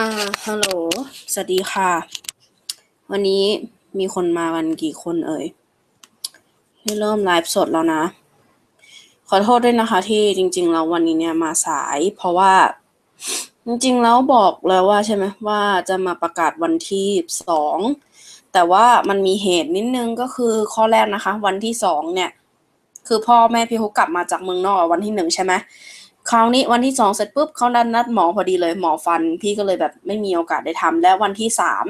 อ่า ฮัลโหล สวัสดีค่ะ วันนี้มีคนมากันกี่คนเอ่ยที่เริ่มไลฟ์สดแล้วนะ ขอโทษด้วยนะคะที่จริง ๆ แล้ววันนี้เนี่ยมาสาย เพราะว่า จริง ๆ แล้วบอกแล้วว่าใช่ไหมว่าจะมาประกาศวันที่สอง แต่ว่ามันมีเหตุนิดนึงก็คือข้อแรกนะคะ วันที่สองเนี่ย คือพ่อแม่พี่เขากลับมาจากเมืองนอกวันที่หนึ่งใช่ไหม คราวนี้วันที่สองเสร็จปุ๊บเขาดันนัดหมอพอดีเลยหมอฟัน พี่ก็เลยแบบไม่มีโอกาสได้ทำและวันที่สาม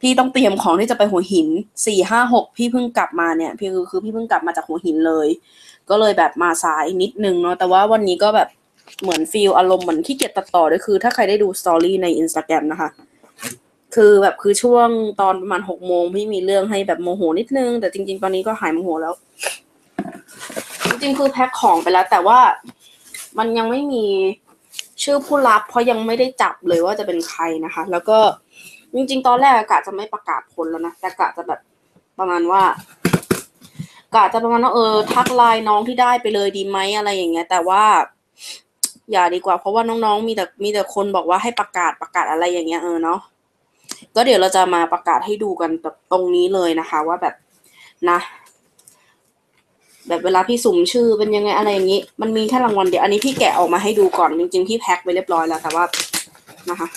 พี่ต้องเตรียมของที่จะไปหัวหินสี่ห้าหกพี่เพิ่งกลับมาเนี่ย พี่คือคือพี่เพิ่งกลับมาจากหัวหินเลย ก็เลยแบบมาสายนิดนึงเนาะแต่ว่าวันนี้ก็แบบเหมือนฟีลอารมณ์เหมือนขี้เกียจตัดต่อด้วยคือ ถ้าใครได้ดูสตอรี่ในอินสตาแกรมนะคะ คือแบบคือช่วงตอนประมาณหกโมงพี่มีเรื่องให้แบบโมโหนิดนึง แต่จริง ๆ ตอนนี้ก็หายโมโหแล้ว จริงๆคือแพ็คของไปแล้ว แต่ว่า มันยังไม่มีชื่อผู้รับ เพราะยังไม่ได้จับเลยว่าจะเป็นใครนะคะ แล้วก็จริงๆ ตอนแรกกะจะไม่ประกาศผลแล้วนะ แต่กะจะแบบประมาณว่ากะจะประมาณว่าเออทักไลน์น้องที่ได้ไปเลยดีไหมอะไรอย่างเงี้ย แต่ว่า อย่าดีกว่า เพราะว่าน้องๆมีแต่มีแต่คนบอกว่าให้ประกาศประกาศอะไรอย่างเงี้ยเออเนาะก็เดี๋ยวเราจะมาประกาศให้ดูกันแบบตรงนี้เลยนะคะ ว่าแบบนะ แบบเวลาพี่สุ่มชื่อเป็นยังไงอะไรอย่างนี้ มันมีแค่รางวัลเดียวอันนี้พี่แกะออกมาให้ดูก่อนจริงๆพี่แพ็คไปเรียบร้อยแล้วแต่ว่านะคะ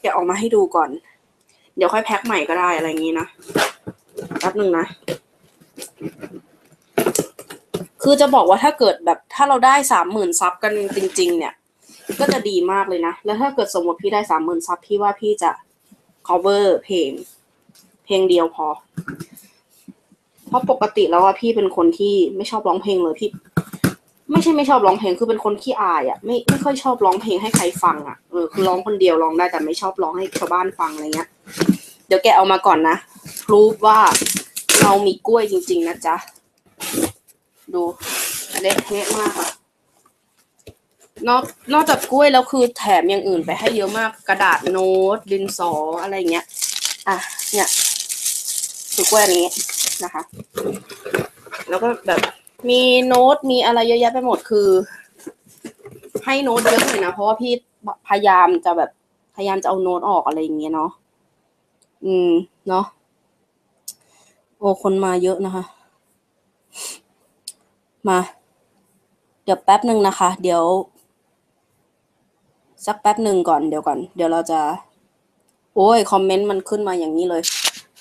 แกะออกมาให้ดูก่อน เดี๋ยวค่อยแพ็คใหม่ก็ได้อะไรอย่างนี้นะแป๊บหนึ่งนะ คือจะบอกว่าถ้าเกิดแบบถ้าเราได้สามหมื่นซับกันจริง ๆ เนี่ย ก็จะดีมากเลยนะ แล้วถ้าเกิดสมมติพี่ได้สามหมื่นซับพี่ว่าพี่จะ cover เพลง เพลงเดียวพอ เพราะปกติแล้วว่าพี่เป็นคนที่ไม่ชอบร้องเพลงเลยพี่ ไม่ใช่ไม่ชอบร้องเพลงคือเป็นคนขี้อายอะ่ะไม่ไม่ค่อยชอบร้องเพลงให้ใครฟังอะ่ะเออคือร้องคนเดียวร้องได้แต่ไม่ชอบร้องให้ชาวบ้านฟังอะไรเงี้ย เดี๋ยวแกเอามาก่อนนะรู้ว่าเรามีกล้วยจริง ๆ นะจ๊ะ ดูเละเทะมากอะนอกนอกจากกล้วยแล้วคือแถมอย่างอื่นไปให้เยอะมากกระดาษโน้ตดินสออะไรเงี้ย อะ เนี่ย คือกล้วยอันนี้นะคะ แล้วก็แบบมีโน้ตมีอะไรเยอะแยะไปหมดคือ ให้โน้ตเยอะเลยนะเพราะว่าพี่พยายามจะแบบพยายามจะเอาโน้ตออกอะไรอย่างเงี้ยเนาะอืมเนาะโอ้คนมาเยอะนะคะ มา เดี๋ยวแป๊บหนึ่งนะคะ เดี๋ยว สักแป๊บหนึ่งก่อนเดี๋ยวก่อน เดี๋ยวเราจะ โอ้ย คอมเมนต์มันขึ้นมาอย่างนี้เลย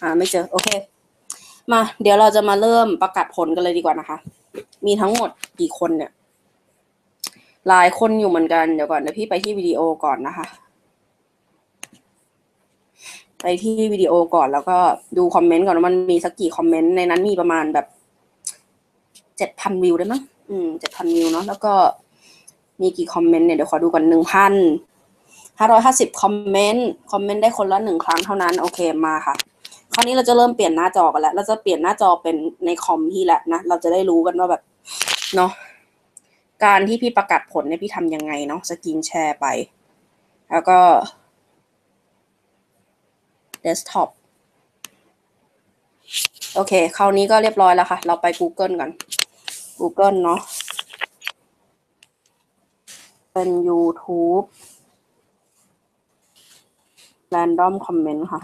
หาไม่เจอ โอเค มาเดี๋ยวเราจะมาเริ่มประกาศผลกันเลยดีกว่านะคะ มีทั้งหมดกี่คนเนี่ย หลายคนอยู่เหมือนกัน เดี๋ยวก่อนเดี๋ยวพี่ไปที่วิดีโอก่อนนะคะ ไปที่วิดีโอก่อนแล้วก็ดูคอมเมนต์ก่อนว่ามันมีสักกี่คอมเมนต์ในนั้นมีประมาณแบบเจ็ดพันวิวได้มั้งอืมเจ็ดพันวิวเนาะแล้วก็มีกี่คอมเมนต์เนี่ยเดี๋ยวขอดูก่อนหนึ่งพันห้าร้อยห้าสิบคอมเมนต์ คอมเมนต์ได้คนละหนึ่งครั้งเท่านั้น โอเคมาค่ะ คราวนี้เราจะเริ่มเปลี่ยนหน้าจอกันแล้ว เราจะเปลี่ยนหน้าจอเป็นในคอมพี่แหละนะ เราจะได้รู้กันว่าแบบเนาะ การที่พี่ประกาศผลเนี่ยพี่ทำยังไงเนาะสกรีนแชร์ไป แล้วก็เดสก์ท็อปโอเค คราวนี้ก็เรียบร้อยแล้วค่ะ เราไป Google กัน Google เนาะ เป็น YouTube Random Comment ค่ะ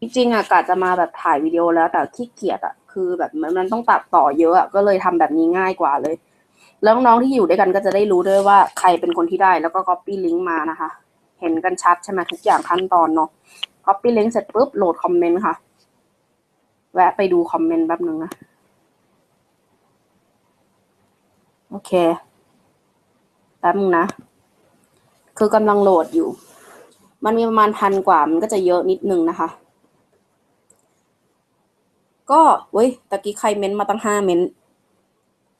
จริงๆอะกะจะมาแบบถ่ายวิดีโอแล้วแต่ขี้เกียจอะคือแบบมันต้องตัดต่อเยอะอะก็เลยทำแบบนี้ง่ายกว่าเลย แล้วน้องที่อยู่ด้วยกันก็จะได้รู้ด้วยว่าใครเป็นคนที่ได้แล้วก็ copy link มานะคะ เห็นกันชัดใช่ไหมทุกอย่างขั้นตอนเนาะ copy link เสร็จปุ๊บโหลดคอมเมนต์ค่ะ แวะไปดูคอมเมนต์แป๊บนึงนะโอเคแป๊บนึงนะ คือกำลังโหลดอยู่ มันมีประมาณพันกว่ามันก็จะเยอะนิดนึงนะคะ ก็เว้ยตะกี้ใครเม้นต์มาตั้งห้าเม้นต์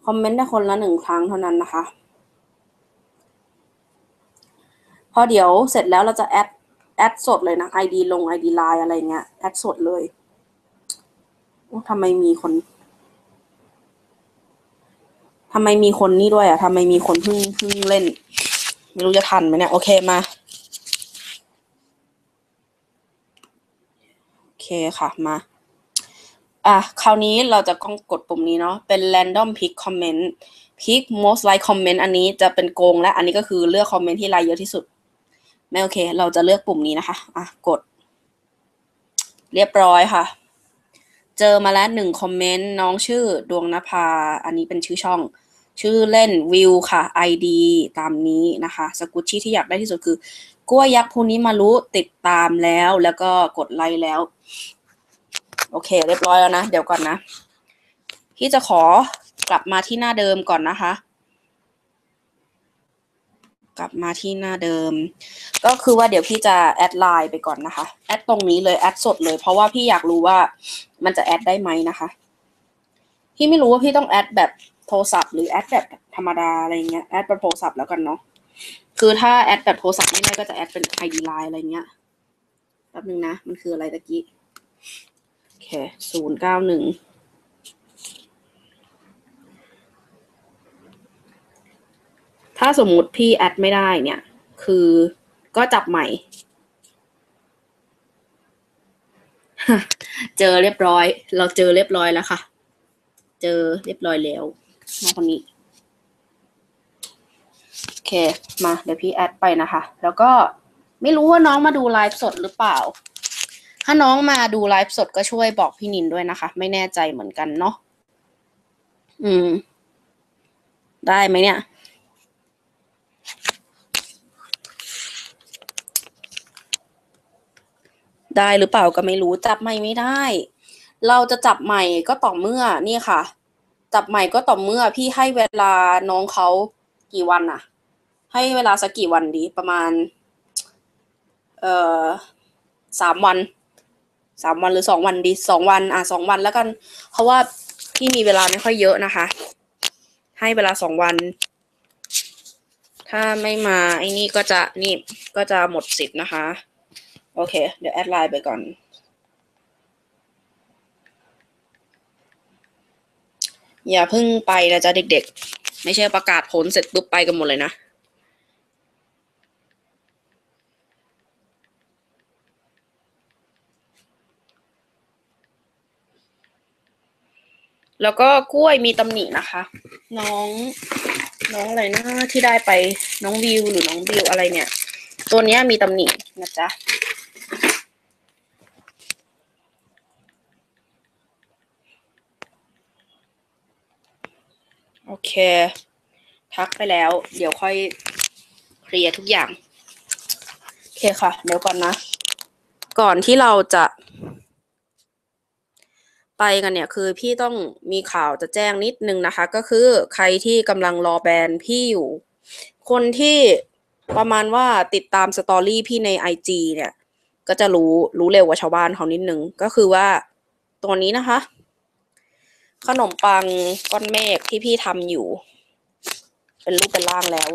คอมเมนต์ได้คนละหนึ่งครั้งเท่านั้นนะคะ พอเดี๋ยวเสร็จแล้วเราจะแอดแอดสดเลยนะ ID ลง ID ไลน์อะไรเงี้ยแอดสดเลยทำไมมีคนทำไมมีคนนี่ด้วยอะทำไมมีคนเพิ่งเพิ่งเล่น ไม่รู้จะทันไหมเนี่ย โอเคมา โอเคค่ะมา อะคราวนี้เราจะต้องกดปุ่มนี้เนาะเป็น random pick comment pick most like comment อันนี้จะเป็นโกงและอันนี้ก็คือเลือกคอมเมนต์ที่ไลค์เยอะที่สุด ไม่โอเค เราจะเลือกปุ่มนี้นะคะ อะกด เรียบร้อยค่ะ เจอมาแล้วหนึ่งคอมเมนต์น้องชื่อดวงนภา อันนี้เป็นชื่อช่อง ชื่อเล่นวิวค่ะ ID ตามนี้นะคะ สกุชชี่ที่อยากได้ที่สุดคือกล้วยยักษ์ภูนี้มารู้ติดตามแล้ว แล้วก็กดไลค์แล้ว โอเค เรียบร้อยแล้วนะ เดี๋ยวก่อนนะ พี่จะขอกลับมาที่หน้าเดิมก่อนนะคะ กลับมาที่หน้าเดิม ก็คือว่าเดี๋ยวพี่จะแอดไลน์ไปก่อนนะคะ แอดตรงนี้เลย แอดสดเลย เพราะว่าพี่อยากรู้ว่ามันจะแอดได้ไหมนะคะ พี่ไม่รู้ว่าพี่ต้องแอดแบบโทรศัพท์หรือแอดแบบธรรมดาอะไรเงี้ย แอดแบบโทรศัพท์แล้วกันเนาะ คือถ้าแอดแบบโทรศัพท์ไม่ได้ก็จะแอดเป็น ID Line อะไรเงี้ยแป๊บนึงนะ มันคืออะไรตะกี้ คศูนย์เก้าหนึ่งถ้าสมมุติพี่แอดไม่ได้เนี่ย คือก็จับใหม่ เจอเรียบร้อย เราเจอเรียบร้อยแล้วค่ะ เจอเรียบร้อยแล้วน้องคนนี้โอเค มาเดี๋ยวพี่แอดไปนะคะ แล้วก็ไม่รู้ว่าน้องมาดูไลฟ์สดหรือเปล่า ถ้าน้องมาดูไลฟ์สดก็ช่วยบอกพี่นินด้วยนะคะ ไม่แน่ใจเหมือนกันเนาะอืม ได้ไหมเนี่ย ได้หรือเปล่าก็ไม่รู้จับใหม่ไม่ได้ เราจะจับใหม่ก็ต่อเมื่อนี่ค่ะ จับใหม่ก็ต่อเมื่อพี่ให้เวลาน้องเขากี่วันอะให้เวลาสักกี่วันดีประมาณ เอ่อสามวัน สามวันหรือสองวันดีสองวัน อะสองวันแล้วกัน เพราะว่าพี่มีเวลาไม่ค่อยเยอะนะคะ ให้เวลาสองวัน ถ้าไม่มาไอ้นี่ก็จะนี่ก็จะหมดสิทธิ์นะคะ โอเค เดี๋ยวแอดไลน์ไปก่อน อย่าเพิ่งไปนะจ๊ะเด็กๆ ไม่ใช่ประกาศผลเสร็จปุ๊บไปกันหมดเลยนะ แล้วก็กล้วยมีตำหนินะคะ น้อง น้องอะไรนะที่ได้ไปน้องวิวหรือน้องบิวอะไรเนี่ย ตัวเนี้ยมีตำหนินะจ๊ะโอเค ทักไปแล้ว เดี๋ยวค่อยเคลียร์ทุกอย่าง โอเคค่ะ เดี๋ยวก่อนนะ ก่อนที่เราจะ ไปกันเนี่ยคือพี่ต้องมีข่าวจะแจ้งนิดนึงนะคะ ก็คือใครที่กำลังรอแบรนด์พี่อยู่ คนที่ประมาณว่าติดตามสตอรี่พี่ในไอจเนี่ย ก็จะรู้รู้เร็วกว่าชาวบ้านเขานิดนึง ก็คือว่าตัวนี้นะคะ ขนมปังก้อนเมฆที่พี่ทำอยู่ เป็นรูปเป็นร่างแล้ว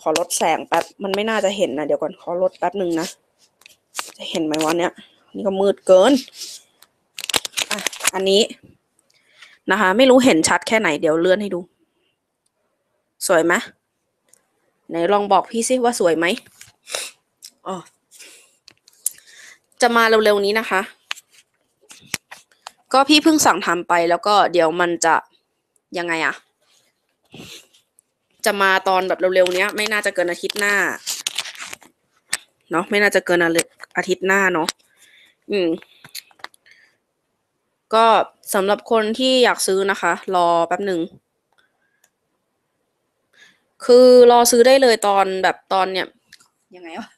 ขอลดแสงแป๊บ มันไม่น่าจะเห็นนะ เดี๋ยวก่อนขอลดแป๊บหนึ่งนะ จะเห็นไหมวะเนี่ยนี่ก็มืดเกิน อันนี้นะคะ ไม่รู้เห็นชัดแค่ไหนเดี๋ยวเลื่อนให้ดู สวยไหมไหนลองบอกพี่ซิว่าสวยไหมอ๋อจะมาเร็วๆนี้นะคะ ก็พี่เพิ่งสั่งทำไปแล้วก็เดี๋ยวมันจะยังไงอะจะมาตอนแบบเร็วๆเนี้ย ไม่น่าจะเกินอาทิตย์หน้าเนาะไม่น่าจะเกินอาทิตย์หน้าเนาะอืม ก็สำหรับคนที่อยากซื้อนะคะ รอแป๊บหนึ่ง คือรอซื้อได้เลยตอนแบบตอนเนี้ยยังไงวะ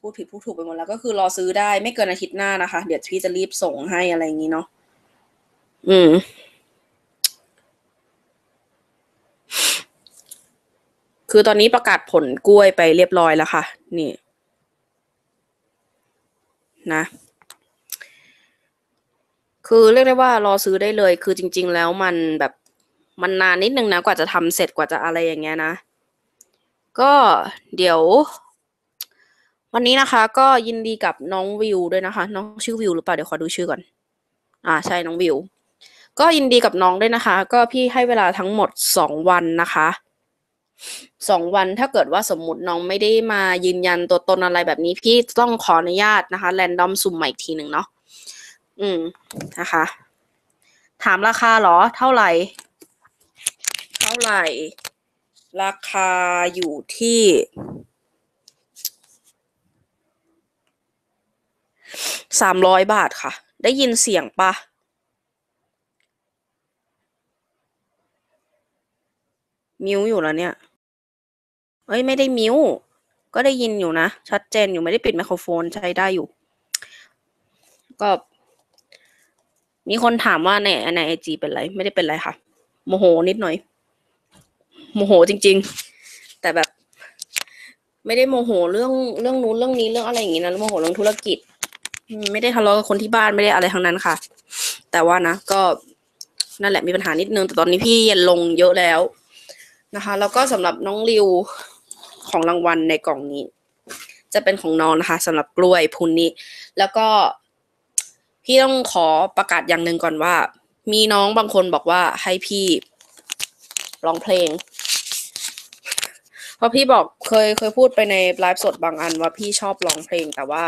พูดผิดพูดถูกไปหมดแล้ว ก็คือรอซื้อได้ไม่เกินอาทิตย์หน้านะคะ เดี๋ยวพี่จะรีบส่งให้อะไรอย่างนี้เนาะอืม คือตอนนี้ประกาศผลกล้วยไปเรียบร้อยแล้วค่ะ นี่ นะ คือเรียกได้ว่ารอซื้อได้เลย คือจริง ๆ แล้วมันแบบมันนานนิดนึงนะกว่าจะทำเสร็จกว่าจะอะไรอย่างเงี้ยนะ ก็เดี๋ยว วันนี้นะคะ ก็ยินดีกับน้องวิวด้วยนะคะ น้องชื่อวิวหรือเปล่าเดี๋ยวขอดูชื่อก่อน อ่าใช่น้องวิว ก็ยินดีกับน้องด้วยนะคะ ก็พี่ให้เวลาทั้งหมดสองวันนะคะสองวันถ้าเกิดว่าสมมติน้องไม่ได้มายืนยันตัวตนอะไรแบบนี้ พี่ต้องขออนุญาตนะคะแรนดอมสุ่มใหม่อีกทีหนึ่งเนาะ อืมนะคะ ถามราคาเหรอ เท่าไหร่าไหร่ ราคาอยู่ที่สามร้อยบาทค่ะ ได้ยินเสียงปะมิวอยู่แล้วเนี่ย เอ้ยไม่ได้มิว ก็ได้ยินอยู่นะ ชัดเจนอยู่ไม่ได้ปิดไมโครโฟนใช้ได้อยู่ ก็ มีคนถามว่าในในไอจีเป็นไร ไม่ได้เป็นไรค่ะ โมโหนิดหน่อย โมโหจริง ๆ แต่แบบ ไม่ได้โมโหเรื่องเรื่องนู้นเรื่องนี้เรื่องอะไรอย่างงี้นะโมโหเรื่องธุรกิจ ไม่ได้ทะเลาะกับคนที่บ้านไม่ได้อะไรทั้งนั้นค่ะ แต่ว่านะก็นั่นแหละมีปัญหานิดนึง แต่ตอนนี้พี่เย็นลงเยอะแล้วนะคะ แล้วก็สำหรับน้องริวของรางวัลในกล่องนี้ จะเป็นของน้องนะคะสำหรับกล้วยพุนนี้ แล้วก็ พี่ต้องขอประกาศอย่างหนึ่งก่อนว่า มีน้องบางคนบอกว่าให้พี่ร้องเพลง เพราะพี่บอกเคยเคยพูดไปในไลฟ์สดบางอันว่าพี่ชอบร้องเพลงแต่ว่า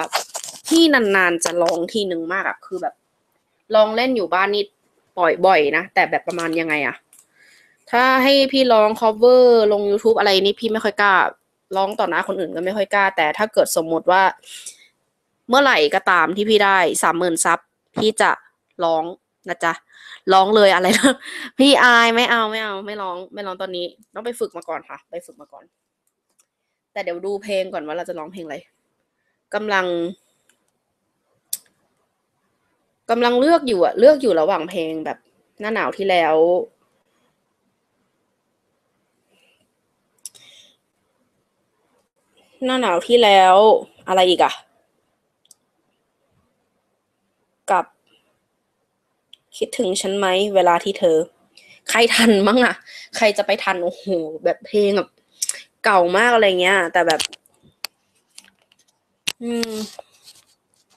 พี่นานๆจะร้องทีหนึ่งมากอะคือแบบลองเล่นอยู่บ้านนี่ปล่อยบ่อยนะ แต่แบบประมาณยังไงอะถ้าให้พี่ร้อง cover ลง YouTube อะไรนี่พี่ไม่ค่อยกล้า ร้องต่อหน้าคนอื่นก็ไม่ค่อยกล้า แต่ถ้าเกิดสมมติว่า เมื่อไหร่ก็ตามที่พี่ได้สามหมื่นซับ พี่จะร้องนะจ๊ะร้องเลยอะไรนะพี่อายไม่เอาไม่เอา ไม่ร้องไม่ร้องตอนนี้ ต้องไปฝึกมาก่อนค่ะ ไปฝึกมาก่อน แต่เดี๋ยวดูเพลงก่อนว่าเราจะร้องเพลงอะไรกำลังกำลังเลือกอยู่อะเลือกอยู่ระหว่างเพลงแบบหน้าหนาวที่แล้ว หน้าหนาวที่แล้วอะไรอีกอะ กับ คิดถึงฉันไหมเวลาที่เธอ ใครทันมั้งอะใครจะไปทันโอ้โหแบบเพลงแบบเก่ามากอะไรเงี้ย แต่แบบ อืม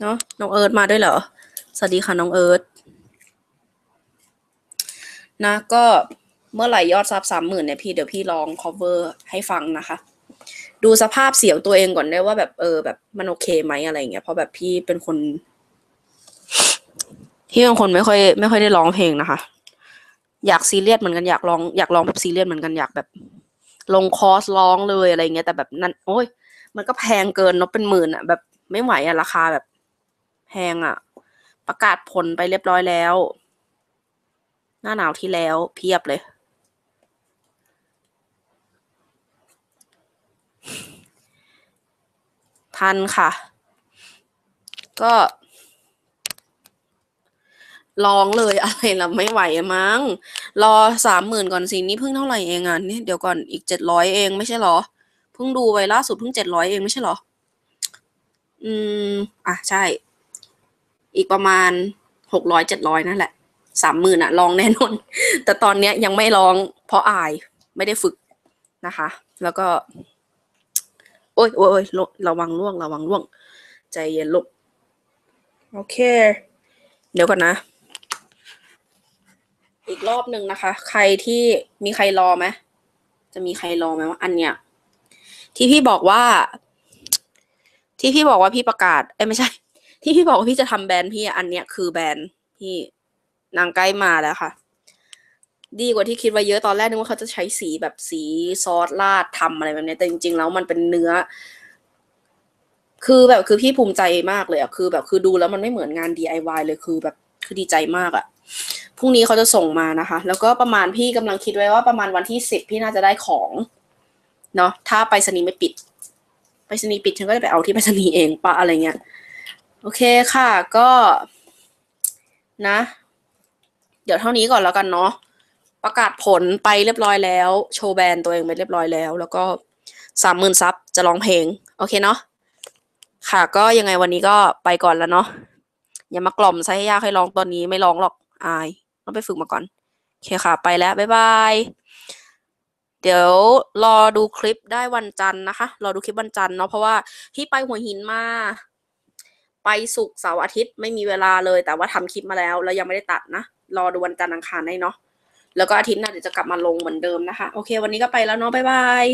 เนาะน้องเอิร์ธมาด้วยเหรอ สวัสดีค่ะน้องเอิร์ธนะก็เมื่อไหร่ยอดซับสามหมื่นเนี่ยพี่เดี๋ยวพี่ลอง cover ให้ฟังนะคะ ดูสภาพเสียงตัวเองก่อนได้ว่าแบบเออแบบมันโอเคไหมอะไรเงี้ยเพราะแบบพี่เป็นคน พี่เป็นคนไม่ค่อยไม่ค่อยได้ร้องเพลงนะคะ อยากซีเรียสเหมือนกันอยากร้องอยากร้องแบบซีเรียสเหมือนกันอยากแบบ ลงคอร์สร้องเลยอะไรเงี้ยแต่แบบนั้น โอ้ย มันก็แพงเกินเนาะเป็นหมื่นอะแบบไม่ไหวอะราคาแบบแพงอะประกาศผลไปเรียบร้อยแล้ว หน้าหนาวที่แล้วเพียบเลย ทันค่ะ ก็ ลองเลยอะไรล่ะไม่ไหวมั้ง รอสามหมื่นก่อนสินี่เพิ่งเท่าไหร่เองอะนี่เดี๋ยวก่อนอีกเจ็ดร้อยเองไม่ใช่เหรอ เพิ่งดูไปล่าสุดเพิ่งเจ็ดร้อยเองไม่ใช่เหรอ อืม อะใช่ อีกประมาณหกร้อยเจ็ดร้อยนั่นแหละสามหมื่นอะลองแน่นอน แต่ตอนเนี้ยยังไม่ลอง เพราะอายไม่ได้ฝึกนะคะ แล้วก็ โอ้ยโอ้ยโอ้ยระระวังล่วง ระวังล่วง ใจเย็นลูกโอเค เดี๋ยวก่อนนะ อีกรอบหนึ่งนะคะ ใครที่มีใครรอไหมจะมีใครรอไหมว่า อันเนี้ยที่พี่บอกว่า ที่พี่บอกว่าพี่ประกาศ เอ้ไม่ใช่ ที่พี่บอกว่าพี่จะทำแบรนด์พี่อันเนี้ยคือแบรนด์พี่นางใกล้มาแล้วค่ะ ดีกว่าที่คิดไว้เยอะตอนแรกนึกว่าเขาจะใช้สีแบบสีซอสราดทำอะไรแบบเนี้ยแต่จริงๆแล้วมันเป็นเนื้อ คือแบบคือพี่ภูมิใจมากเลยอะคือ แบบคือดูแล้วมันไม่เหมือนงาน DIY เลยคือแบบคือดีใจมากอะ พรุ่งนี้เขาจะส่งมานะคะ แล้วก็ประมาณพี่กำลังคิดไว้ว่าประมาณวันที่สิบพี่น่าจะได้ของเนาะถ้าไปรษณีไม่ปิด ไปรษณีปิดฉันก็จะไปเอาที่ไปรษณีเองปะอะไรเงี้ยโอเคค่ะก็นะ เดี๋ยวเท่านี้ก่อนแล้วกันเนาะประกาศผลไปเรียบร้อยแล้ว โชว์แบรนด์ตัวเองไปเรียบร้อยแล้ว แล้วก็สามหมื่นซับจะร้องเพลง โอเคเนาะค่ะ ก็ยังไงวันนี้ก็ไปก่อนแล้วเนาะอย่ามากล่อมใช้ให้ยากให้ร้องตอนนี้ไม่ร้องหรอกอาย ต้องไปฝึกมาก่อน โอเคค่ะ ไปแล้ว บ๊ายบาย เดี๋ยวรอดูคลิปได้วันจันทร์นะคะ รอดูคลิปวันจันทร์เนาะ เพราะว่าพี่ไปหัวหินมา ไปสุกเสาร์อาทิตย์ไม่มีเวลาเลย แต่ว่าทำคลิปมาแล้ว แล้วยังไม่ได้ตัดนะ รอดูวันจันทร์อังคารได้เนาะ แล้วก็อาทิตย์หน้าเดี๋ยวจะกลับมาลงเหมือนเดิมนะคะ โอเค วันนี้ก็ไปแล้วเนาะ บ๊ายบาย